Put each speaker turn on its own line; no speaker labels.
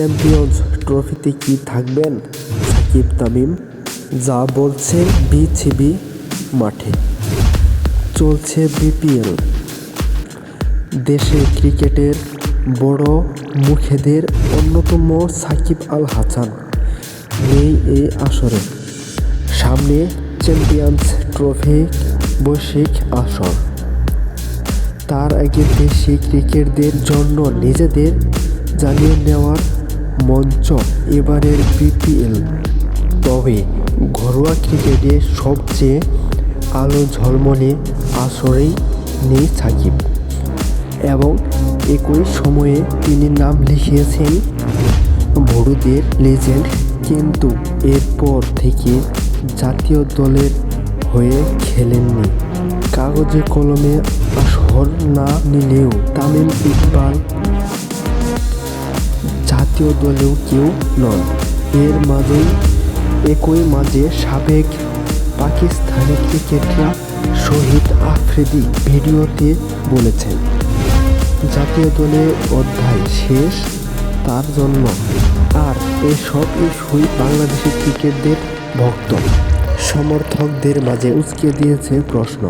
Champions ট্রফিতে কি থাকবেন? সাকিব, তামিম, যা বলছে বিসিবি মাঠে। চলছে বিপিএল। দেশে ক্রিকেটের বড় মুখেদের অন্যতম সাকিব আল হাসান নেই এই আসরে। সামনে চ্যাম্পিয়ন্স ট্রফি বৈশ্বিক আসর। তার আগে দেশি ক্রিকেটদের জন্য নিজেদের জানিয়ে নেওয়ার মঞ্চ এবারের বিপিএল। তবে ঘরোয়া ক্রিকেটে সবচেয়ে আলো ঝলমলে আসরেই নেই সাকিব। এবং একই সময়ে তিনি নাম লিখিয়েছেন, বড়দের লেজেন্ড কিন্তু এরপর থেকে জাতীয় দলের হয়ে খেলেননি। কাগজে কলমে আসর না নিলেও তামিম ইকবাল জাতীয় দলেও কেউ নন। এর মাঝেই, একই মাঝে সাবেক পাকিস্তানি ক্রিকেটার শহীদ আফ্রিদি ভিডিওতে বলেছেন, জাতীয় দলে অধ্যায় শেষ, তার জন্য আর এসব ইস্যুই বাংলাদেশি ক্রিকেটদের ভক্ত। সমর্থকদের মাঝে উস্কে দিয়েছে প্রশ্ন।